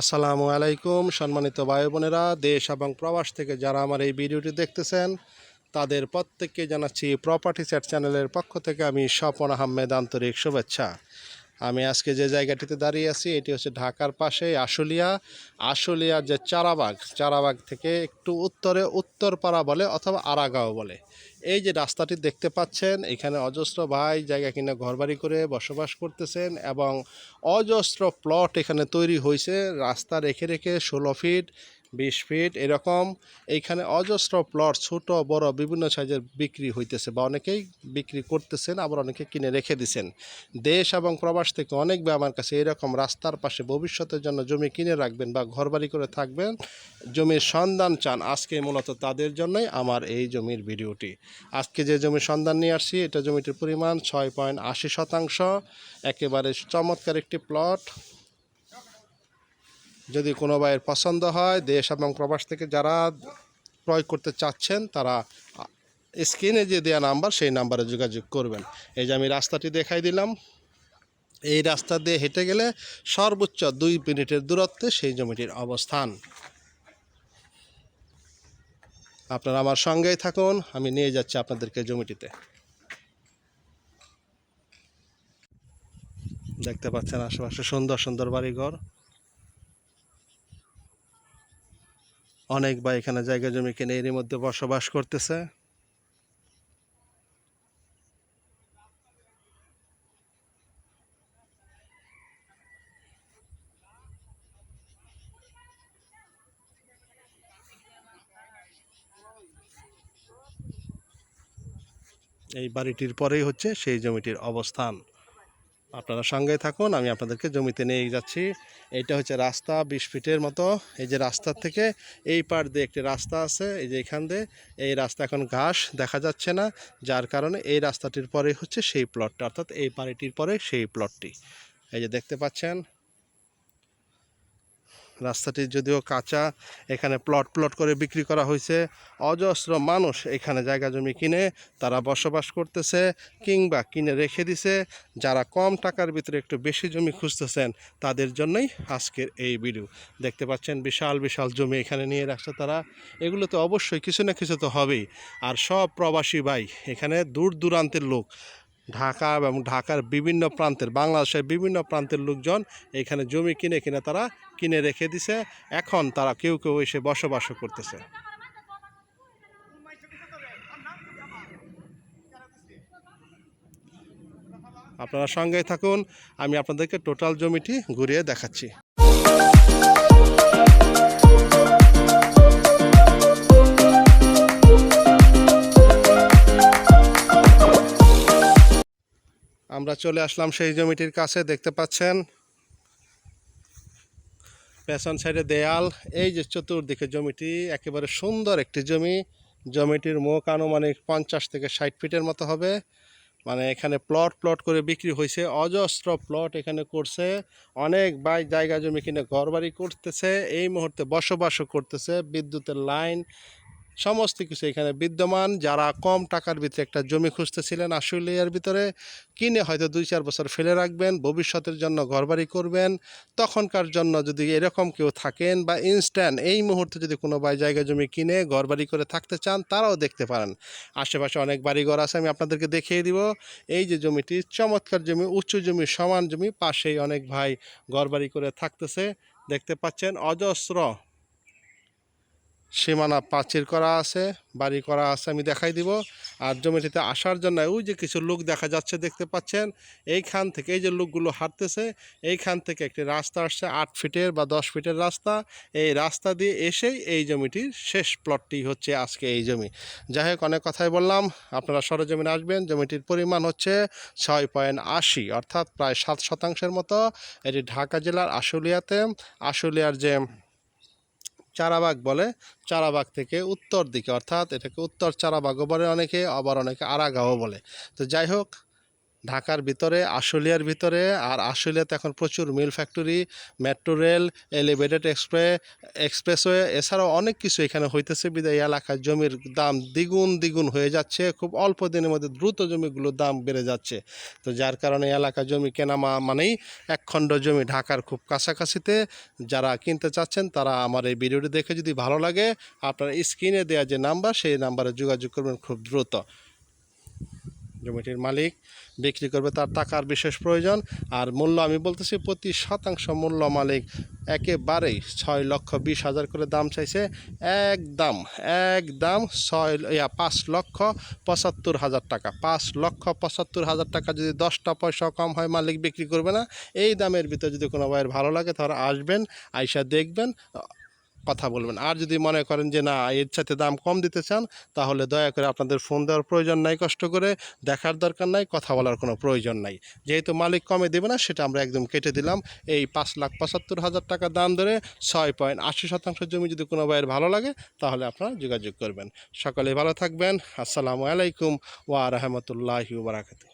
আসসালামু আলাইকুম, সম্মানিত ভাই বোনেরা, দেশ এবং প্রবাস থেকে যারা আমার এই ভিডিওটি দেখতেছেন, তাদের প্রত্যেককে জানাচ্ছি প্রপার্টি চ্যাট চ্যানেলের পক্ষ থেকে আমি স্বপন আহমেদ আন্তরিক শুভেচ্ছা। আমি আজকে যে জায়গাটিতে দাঁড়িয়ে আছি, এটি হচ্ছে ঢাকার পাশে আশুলিয়া। আশুলিয়ার যে চারাবাগ চারাবাগ থেকে একটু উত্তরে উত্তরপাড়া বলে অথবা আরাগাঁও বলে। এই যে রাস্তাটি দেখতে পাচ্ছেন, এখানে অজস্র ভাই জায়গা কিনে ঘরবাড়ি করে বসবাস করতেছেন এবং অজস্র প্লট এখানে তৈরি হয়েছে রাস্তা রেখে রেখে ষোলো ফিট বিশ ফিট। এরকম এইখানে অজস্র প্লট ছোট, বড়, বিভিন্ন সাইজের বিক্রি হইতেছে বা অনেকেই বিক্রি করতেছেন, আবার অনেকে কিনে রেখে দিছেন। দেশ এবং প্রবাস থেকে অনেক আমার কাছে এরকম রাস্তার পাশে ভবিষ্যতের জন্য জমি কিনে রাখবেন বা ঘরবাড়ি করে থাকবেন, জমির সন্ধান চান, আজকে মূলত তাদের জন্যই আমার এই জমির ভিডিওটি। আজকে যে জমির সন্ধান নিয়ে আসছি, এটা জমিটির পরিমাণ ছয় পয়েন্ট আশি শতাংশ। একেবারে চমৎকার একটি প্লট যদি কোনো ভাইয়ের পছন্দ হয়, দেশ এবং প্রবাস থেকে যারা ক্রয় করতে চাচ্ছেন, তারা স্ক্রিনে যে দেওয়া নাম্বার, সেই নাম্বারে যোগাযোগ করবেন। এই যে আমি রাস্তাটি দেখাই দিলাম। এই রাস্তা দিয়ে হেঁটে গেলে সর্বোচ্চ দুই মিনিটের দূরত্বে সেই জমিটির অবস্থান। আপনারা আমার সঙ্গেই থাকুন, আমি নিয়ে যাচ্ছি আপনাদেরকে জমিটিতে। দেখতে পাচ্ছেন আশেপাশে সুন্দর সুন্দর বাড়িঘর। অনেক বা এখানে জায়গা জমি কিনে এরই মধ্যে বসবাস করতেছে। এই বাড়িটির পরেই হচ্ছে সেই জমিটির অবস্থান। আপনারা সঙ্গে থাকুন, আমি আপনাদেরকে জমিতে নিয়ে যাচ্ছি। এটা হচ্ছে রাস্তা, বিশ ফিটের মতো। এই যে রাস্তার থেকে এই পার দিয়ে একটি রাস্তা আছে, এই যে এখান দিয়ে। এই রাস্তা এখন ঘাস, দেখা যাচ্ছে না। যার কারণে এই রাস্তাটির পরে হচ্ছে সেই প্লটটা অর্থাৎ এই বাড়িটির পরে সেই প্লটটি এই যে দেখতে পাচ্ছেন রাস্তাটি যদিও কাঁচা, এখানে প্লট প্লট করে বিক্রি করা হয়েছে। অজস্র মানুষ এখানে জায়গা জমি কিনে তারা বসবাস করতেছে কিংবা কিনে রেখে দিছে। যারা কম টাকার ভিতরে একটু বেশি জমি খুঁজতেছেন, তাদের জন্যই আজকের এই ভিডিও দেখতে পাচ্ছেন বিশাল বিশাল জমি এখানে নিয়ে রাখছে তারা। এগুলো তো অবশ্যই কিছু না কিছু তো হবেই। আর সব প্রবাসী ভাই, এখানে দূর দূরান্তের লোক। ঢাকা এবং ঢাকার বিভিন্ন প্রান্তের, বাংলাদেশের বিভিন্ন প্রান্তের লোকজন এখানে জমি কিনে কিনে তারা কিনে রেখে দিছে। এখন তারা কেউ কেউ এসে বসবাস করতেছে। আপনারা সঙ্গেই থাকুন। আমি আপনাদেরকে টোটাল জমিটি ঘুরিয়ে দেখাচ্ছি। আমরা চলে আসলাম সেই জমিটির কাছে, দেখতে পাচ্ছেন? পেছন সাইডে দেয়াল, এই যে চতুর্দিকে জমিটি, একেবারে সুন্দর একটি জমি। জমিটির মুখ আনুমানিক পঞ্চাশ থেকে ষাট ফিটের মতো হবে। মানে এখানে প্লট প্লট করে বিক্রি হয়েছে, অজস্র প্লট এখানে করছে। অনেক বাই, জায়গা জমি কিনে ঘরবাড়ি করতেছে, এই মুহূর্তে বসবাসও করতেছে। বিদ্যুতের লাইন সমস্ত কিছু এখানে বিদ্যমান। যারা কম টাকার ভিতরে একটা জমি খুঁজতেছিলেন আশুলিয়ার ভিতরে, কিনে হয়তো দুই চার বছর ফেলে রাখবেন, ভবিষ্যতের জন্য ঘরবাড়ি করবেন। তখনকার জন্য যদি এরকম কেউ থাকেন বা ইনস্ট্যান্ট এই মুহূর্তে যদি কোনো বাই জায়গা জমি কিনে ঘরবাড়ি করে থাকতে চান, তারাও দেখতে পারেন। আশেপাশে অনেক বাড়িঘর আছে, আমি আপনাদেরকে দেখিয়ে দিব। এই যে জমিটি চমৎকার জমি, উঁচু জমি, সমান জমি, পাশেই অনেক ভাই ঘরবাড়ি করে থাকতেছে। দেখতে পাচ্ছেন অজস্র সীমানা প্রাচীর করা আছে, বাড়ি করা আছে, আমি দেখাই দিব। আর জমিটিতে আসার জন্য ওই যে কিছু লোক দেখা যাচ্ছে, দেখতে পাচ্ছেন? এইখান থেকে এই যে লোকগুলো হাঁটতেছে, এইখান থেকে একটি রাস্তা আসছে, আট ফিটের বা দশ ফিটের রাস্তা। এই রাস্তা দিয়ে এসেই এই জমিটির শেষ প্লটটি হচ্ছে আজকে এই জমি। যাই হোক, অনেক কথাই বললাম। আপনারা সরজমিনে আসবেন, জমিটির পরিমাণ হচ্ছে ছয় পয়েন্ট আশি, অর্থাৎ প্রায় সাত শতাংশের মতো। এটি ঢাকা জেলার আশুলিয়াতে। আশুলিয়ার যে চারাবাগ বলে, চারাবাগ থেকে উত্তর দিকে, অর্থাৎ এটাকে উত্তর চারাবাগও বলে অনেকে, আবার অনেকে আরাগাও বলে। তো যাই হোক ঢাকার ভিতরে, আশুলিয়ার ভিতরে, আর আশুলিয়াতে এখন প্রচুর mill factory, metro rail, elevated এক্সপ্রে, expressway, এছাড়াও অনেক কিছু এখানে হইতেছে। বিদায় এলাকার জমির দাম দ্বিগুণ দ্বিগুণ হয়ে যাচ্ছে। খুব অল্প দিনের মধ্যে দ্রুত জমিগুলোর দাম বেড়ে যাচ্ছে। তো যার কারণে এই এলাকার জমি কেনা মানেই একখণ্ড জমি ঢাকার খুব কাছাকাছিতে। যারা কিনতে চাচ্ছেন, তারা আমার এই ভিডিওটি দেখে যদি ভালো লাগে, আপনার স্ক্রিনে দেওয়া যে নাম্বার, সেই নাম্বারে যোগাযোগ করবেন খুব দ্রুত। জমিটির মালিক, বিক্রি করবে তার টাকার বিশেষ প্রয়োজন, আর মূল্য আমি বলতেছি প্রতি শতাংশ মূল্য মালিক একেবারেই ছয় লক্ষ বিশ হাজার করে দাম চাইছে। একদম একদম ছয়, ইয়া, পাঁচ লক্ষ পঁচাত্তর হাজার টাকা। পাঁচ লক্ষ পঁচাত্তর হাজার টাকা যদি দশটা পয়সা কম হয় মালিক বিক্রি করবে না। এই দামের ভিতরে যদি কোনো ভাইয়ের ভালো লাগে তাহলে আসবেন, আইসা দেখবেন। কথা বলবেন। আর যদি মনে করেন যে, না, এর সাথে দাম কম দিতে চান, তাহলে দয়া করে আপনাদের ফোন দেওয়ার প্রয়োজন নাই, কষ্ট করে দেখার দরকার নাই, কথা বলার কোনো প্রয়োজন নাই। যেহেতু মালিক কমে দেবে না, সেটা আমরা একদম কেটে দিলাম। এই পাঁচ লাখ পঁচাত্তর হাজার টাকা দাম ধরে ছয় পয়েন্ট আশি শতাংশ জমি যদি কোনো ভাইয়ের ভালো লাগে, তাহলে আপনারা যোগাযোগ করবেন। সকলে ভালো থাকবেন। আসসালামু আলাইকুম ওয়া রহমতুল্লাহি বারাকাতু